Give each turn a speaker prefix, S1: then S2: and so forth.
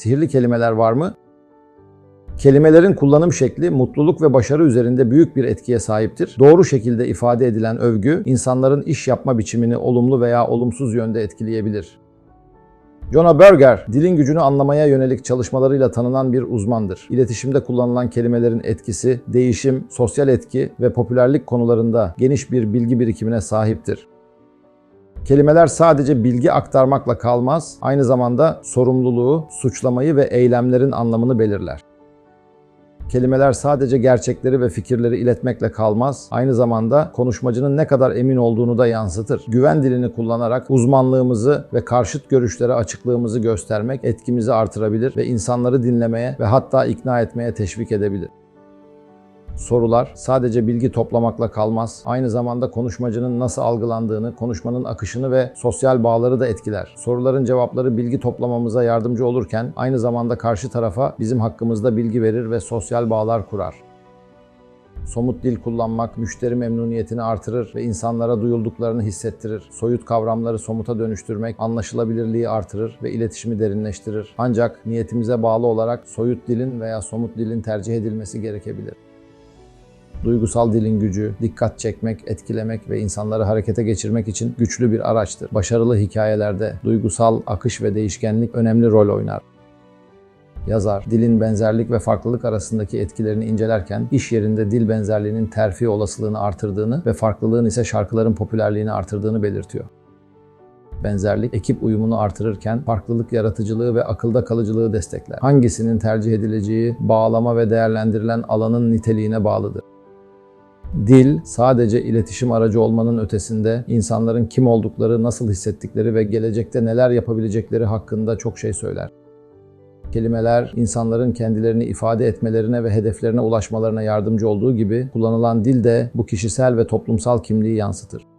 S1: Sihirli kelimeler var mı? Kelimelerin kullanım şekli mutluluk ve başarı üzerinde büyük bir etkiye sahiptir. Doğru şekilde ifade edilen övgü insanların iş yapma biçimini olumlu veya olumsuz yönde etkileyebilir. Jonah Berger, dilin gücünü anlamaya yönelik çalışmalarıyla tanınan bir uzmandır. İletişimde kullanılan kelimelerin etkisi, değişim, sosyal etki ve popülerlik konularında geniş bir bilgi birikimine sahiptir. Kelimeler sadece bilgi aktarmakla kalmaz, aynı zamanda sorumluluğu, suçlamayı ve eylemlerin anlamını belirler. Kelimeler sadece gerçekleri ve fikirleri iletmekle kalmaz, aynı zamanda konuşmacının ne kadar emin olduğunu da yansıtır. Güven dilini kullanarak uzmanlığımızı ve karşıt görüşlere açıklığımızı göstermek etkimizi artırabilir ve insanları dinlemeye ve hatta ikna etmeye teşvik edebilir. Sorular sadece bilgi toplamakla kalmaz. Aynı zamanda konuşmacının nasıl algılandığını, konuşmanın akışını ve sosyal bağları da etkiler. Soruların cevapları bilgi toplamamıza yardımcı olurken aynı zamanda karşı tarafa bizim hakkımızda bilgi verir ve sosyal bağlar kurar. Somut dil kullanmak müşteri memnuniyetini artırır ve insanlara duyulduklarını hissettirir. Soyut kavramları somuta dönüştürmek anlaşılabilirliği artırır ve iletişimi derinleştirir. Ancak niyetimize bağlı olarak soyut dilin veya somut dilin tercih edilmesi gerekebilir. Duygusal dilin gücü, dikkat çekmek, etkilemek ve insanları harekete geçirmek için güçlü bir araçtır. Başarılı hikayelerde duygusal akış ve değişkenlik önemli rol oynar. Yazar, dilin benzerlik ve farklılık arasındaki etkilerini incelerken iş yerinde dil benzerliğinin terfi olasılığını artırdığını ve farklılığın ise şarkıların popülerliğini artırdığını belirtiyor. Benzerlik ekip uyumunu artırırken farklılık yaratıcılığı ve akılda kalıcılığı destekler. Hangisinin tercih edileceği bağlama ve değerlendirilen alanın niteliğine bağlıdır. Dil sadece iletişim aracı olmanın ötesinde insanların kim oldukları, nasıl hissettikleri ve gelecekte neler yapabilecekleri hakkında çok şey söyler. Kelimeler insanların kendilerini ifade etmelerine ve hedeflerine ulaşmalarına yardımcı olduğu gibi kullanılan dil de bu kişisel ve toplumsal kimliği yansıtır.